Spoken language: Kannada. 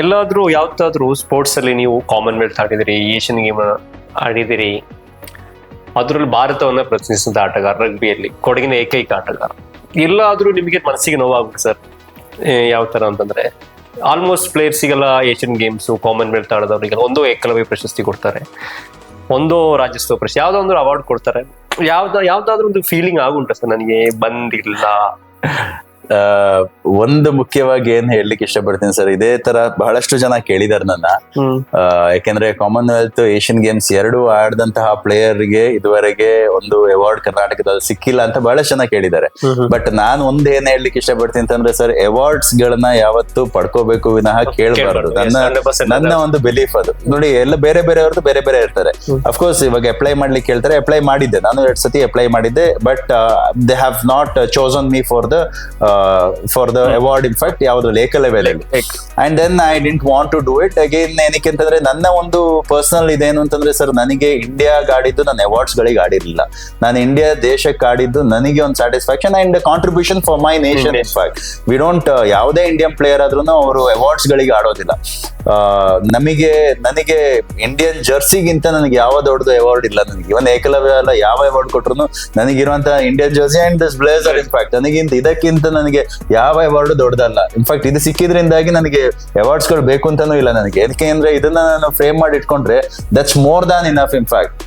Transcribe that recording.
ಎಲ್ಲಾದ್ರೂ ಯಾವ್ದಾದ್ರು ಸ್ಪೋರ್ಟ್ಸ್ ಅಲ್ಲಿ ನೀವು ಕಾಮನ್ವೆಲ್ತ್ ಆಡಿದಿರಿ ಏಷ್ಯನ್ ಗೇಮ್ ಆಡಿದಿರಿ, ಅದರಲ್ಲಿ ಭಾರತವನ್ನ ಪ್ರತಿನಿಧಿಸಿದ ಆಟಗಾರ ರಗ್ಬಿಯಲ್ಲಿ ಕೊಡಗಿನ ಏಕೈಕ ಆಟಗಾರ. ಎಲ್ಲಾದ್ರೂ ನಿಮಗೆ ಮನಸ್ಸಿಗೆ ನೋವಾಗುತ್ತೆ ಸರ್. ಯಾವ ತರ ಅಂತಂದ್ರೆ ಆಲ್ಮೋಸ್ಟ್ ಪ್ಲೇಯರ್ಸಿಗೆಲ್ಲ ಏಷ್ಯನ್ ಗೇಮ್ಸ್ ಕಾಮನ್ವೆಲ್ತ್ ಆಡೋದವರಿಗೆಲ್ಲ ಒಂದು ಏಕಲವ್ಯ ಪ್ರಶಸ್ತಿ ಕೊಡ್ತಾರೆ, ಒಂದು ರಾಜ್ಯೋತ್ಸವ ಪ್ರಶಸ್ತಿ ಯಾವ್ದೋ ಅವಾರ್ಡ್ ಕೊಡ್ತಾರೆ. ಯಾವ್ದ, ಯಾವ್ದಾದ್ರು ಒಂದು ಫೀಲಿಂಗ್ ಆಗುಂಟ ಸರ್ ನನಗೆ, ಬಂದಿಲ್ಲ. ಒಂದು ಮುಖ್ಯವಾಗಿ ಏನ್ ಹೇಳಲಿಕ್ಕೆ ಇಷ್ಟಪಡ್ತೀನಿ ಸರ್ ಇದೇ ತರ ಬಹಳಷ್ಟು ಜನ ಕೇಳಿದಾರೆ ನನ್ನ. ಯಾಕೆಂದ್ರೆ ಕಾಮನ್ವೆಲ್ತ್ ಏಷ್ಯನ್ ಗೇಮ್ಸ್ ಎರಡು ಆಡದಂತಹ ಪ್ಲೇಯರ್ಗೆ ಇದುವರೆಗೆ ಒಂದು ಅವಾರ್ಡ್ ಕರ್ನಾಟಕದಲ್ಲಿ ಸಿಕ್ಕಿಲ್ಲ ಅಂತ ಬಹಳಷ್ಟು ಜನ ಕೇಳಿದ್ದಾರೆ ಬಟ್ ನಾನು ಒಂದ್ ಏನ್ ಹೇಳಲಿಕ್ಕೆ ಇಷ್ಟಪಡ್ತೀನಿ ಅಂತಂದ್ರೆ ಸರ್ ಅವಾರ್ಡ್ಸ್ ಗಳನ್ನ ಯಾವತ್ತು ಪಡ್ಕೋಬೇಕು ವಿನಃ ಕೇಳಬಾರ್ದು. ನನ್ನ 100% ನನ್ನ ಒಂದು ಬಿಲೀಫ್ ಅದು. ನೋಡಿ ಎಲ್ಲ ಬೇರೆ ಬೇರೆ ಅವ್ರದ್ದು ಬೇರೆ ಬೇರೆ ಇರ್ತಾರೆ. ಅಫ್ಕೋರ್ಸ್ ಇವಾಗ ಅಪ್ಲೈ ಮಾಡ್ಲಿಕ್ಕೆ ಹೇಳ್ತಾರೆ ಅಪ್ಲೈ ಮಾಡಿದ್ದೆ. ನಾನು ಎರಡ್ ಸತಿ ಅಪ್ಲೈ ಮಾಡಿದ್ದೆ but they have not chosen me for the for the award in fact ಯಾವ್ದ್ರಲ್ಲಿ ಏಕಲವ್ಯದಲ್ಲಿ and then I didn't want to do it again ಏನಕ್ಕೆ ಅಂತಂದ್ರೆ ನನ್ನ ಒಂದು ಪರ್ಸನಲ್ ಇದೇನು ಅಂತಂದ್ರೆ ಸರ್ ನನಗೆ ಇಂಡಿಯಾ ಗಾಡಿದ್ದು ನನ್ನ ಅವಾರ್ಡ್ಸ್ ಗಳಿಗೆ ಆಡಿರಲಿಲ್ಲ. ನಾನು ಇಂಡಿಯಾ ದೇಶಕ್ಕೆ ಆಡಿದ್ದು ನನಗೆ ಒಂದು satisfaction and contribution for my nation in fact we don't ಯಾವುದೇ ಇಂಡಿಯನ್ ಪ್ಲೇಯರ್ ಆದ್ರೂ ಅವರು ಅವಾರ್ಡ್ಸ್ ಗಳಿಗೆ ಆಡೋದಿಲ್ಲ. ನಮಗೆ, ನನಗೆ ಇಂಡಿಯನ್ ಜರ್ಸಿಗಿಂತ ನನಗೆ ಯಾವ ದೊಡ್ಡದು ಅವಾರ್ಡ್ ಇಲ್ಲ ನನಗೆ. ಇವನ್ ಏಕಲವ್ಯ ಅಲ್ಲ, ಯಾವ ಅವಾರ್ಡ್ ಕೊಟ್ರು ನನಗಿರುವಂತ Indian jersey and this blazer in fact ನನಗಿಂತ ಇದಕ್ಕಿಂತ ನನಗೆ ಯಾವ ಅವಾರ್ಡ್ ದೊಡ್ಡದಲ್ಲ. ಇನ್ಫ್ಯಾಕ್ಟ್ ಇದು ಸಿಕ್ಕಿದ್ರಿಂದಾಗಿ ನನಗೆ ಅವಾರ್ಡ್ಸ್ಗಳು ಬೇಕು ಅಂತಾನೂ ಇಲ್ಲ ನನಗೆ. ಯಾಕೆ ಅಂದ್ರೆ ಇದನ್ನ ನಾನು ಫ್ರೇಮ್ ಮಾಡಿ ಇಟ್ಕೊಂಡ್ರೆ that's more than enough in fact